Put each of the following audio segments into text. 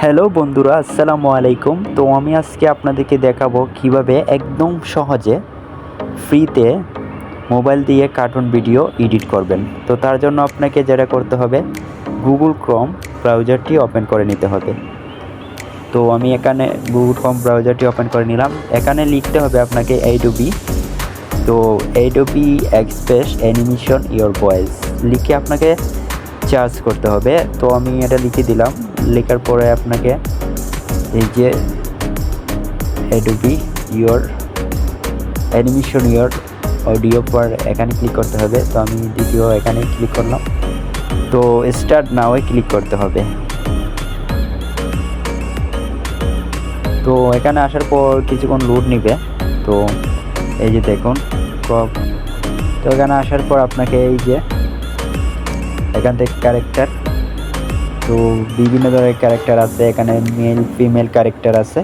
Hello বন্ধুরা, আসসালামু আলাইকুম। তো আমি আজকে আপনাদেরকে দেখাবো কীভাবে একদম সহজে ফ্রিতে মোবাইল দিয়ে কার্টুন ভিডিও এডিট করবেন। তো তার জন্য আপনাকে যেটা করতে হবে, গুগল ক্রোম ব্রাউজারটি ওপেন করে নিতে হবে। তো আমি এখানে গুগল ক্রোম ব্রাউজারটি ওপেন করে নিলাম। এখানে লিখতে হবে আপনাকে এইডোবি তো Adobe express animation your voice লিখে আপনাকে চার্জ করতে হবে। তো আমি এটা লিখে দিলাম। লেখার পরে আপনাকে এই যে Adobe your animation your audio পর এখানে ক্লিক করতে হবে। তো আমি দ্বিতীয় এখানে ক্লিক করলাম। তো স্টার্ট নাওয়ে ক্লিক করতে হবে। তো এখানে আসার পর কিছুক্ষণ লোড নিবে। তো এই যে দেখুন তো এখানে আসার পর আপনাকে এই যে এখান থেকে ক্যারেক্টার তো বিভিন্ন ধরনের ক্যারেক্টার আছে, এখানে মেল ফিমেল ক্যারেক্টার আছে।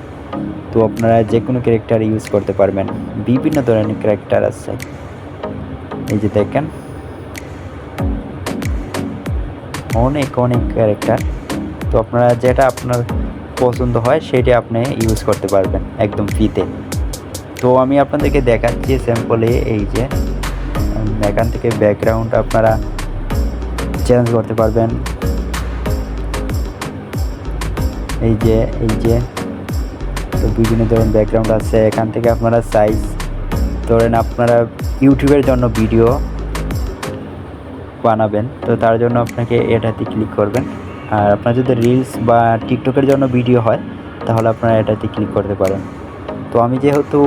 তো আপনারা যে কোনো ক্যারেক্টার ইউজ করতে পারবেন। বিভিন্ন ধরনের ক্যারেক্টার আছে। এই যে দেখেন। অনেক অনেক ক্যারেক্টার তো আপনারা যেটা আপনার পছন্দ হয়, সেটা আপনি ইউজ করতে পারবেন একদম ফ্রিতে তো। আমি আপনাদেরকে দেখাচ্ছি স্যাম্পলে এই যে। এখান থেকে ব্যাকগ্রাউন্ড আপনারা চেঞ্জ করতে পারবেন। এই যে এই যে। তো বিভিন্ন ধরনের ব্যাকগ্রাউন্ড আছে। এখান থেকে আপনারা সাইজ ধরেন আপনারা ইউটিউবের জন্য ভিডিও বানাবেন। তো তার জন্য আপনাকে এটাতে ক্লিক করবেন। আর আপনার যদি রিলস বা টিকটকের জন্য ভিডিও হয়, তাহলে আপনারা এটাতে ক্লিক করতে পারেন। তো আমি যেহেতু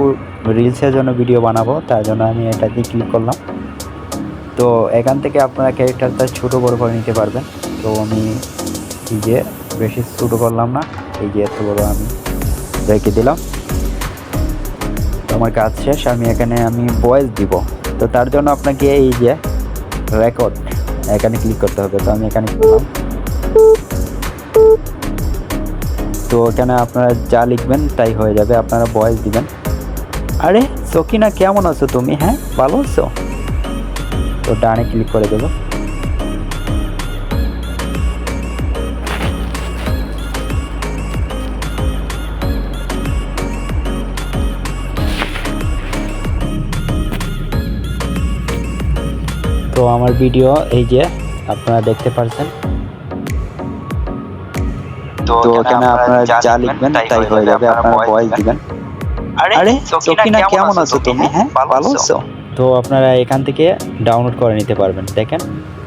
রিলসের জন্য ভিডিও বানাবো, তার জন্য আমি এটাতে ক্লিক করলাম। তো এখান থেকে আপনারা ক্যারেক্টারটা ছোটো বড়ো করে নিতে পারবেন। তো আমি এই যে বেশি ছোটো করলাম না, এই যে এত বড় আমি রেখে দিলাম। আমার কাজ শেষ, আমি এখানে আমি ভয়েস দিব। তো তার জন্য আপনাকে এই যে রেকর্ড এখানে ক্লিক করতে হবে। তো আমি এখানে করলাম। তো এখানে আপনারা যা লিখবেন তাই হয়ে যাবে। আপনারা ভয়েস দিবেন। আরে সকিনা, কেমন আছো তুমি? হ্যাঁ ভালো আছো? তো ডানে ক্লিক করে দেবো। তো আমার ভিডিও এই যে আপনারা দেখতে পারছেন। তো এখানে আপনারা যা লিখবেন তাই হয়ে যাবে আপনারা ভয়েস দিবেন। আরে সকিনা কেমন আছো তুমি? হ্যাঁ ভালো আছো। তো আপনারা এখান থেকে ডাউনলোড করে নিতে পারবেন। দেখেন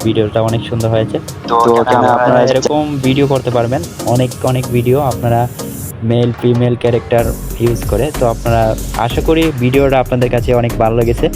ভিডিওটা অনেক সুন্দর হয়েছে। তো এখানে আপনারা এরকম ভিডিও করতে পারবেন। অনেক অনেক ভিডিও আপনারা মেল ফিমেল ক্যারেক্টার ইউজ করে। তো আপনারা আশা করি ভিডিওটা আপনাদের কাছে অনেক ভালো লেগেছে।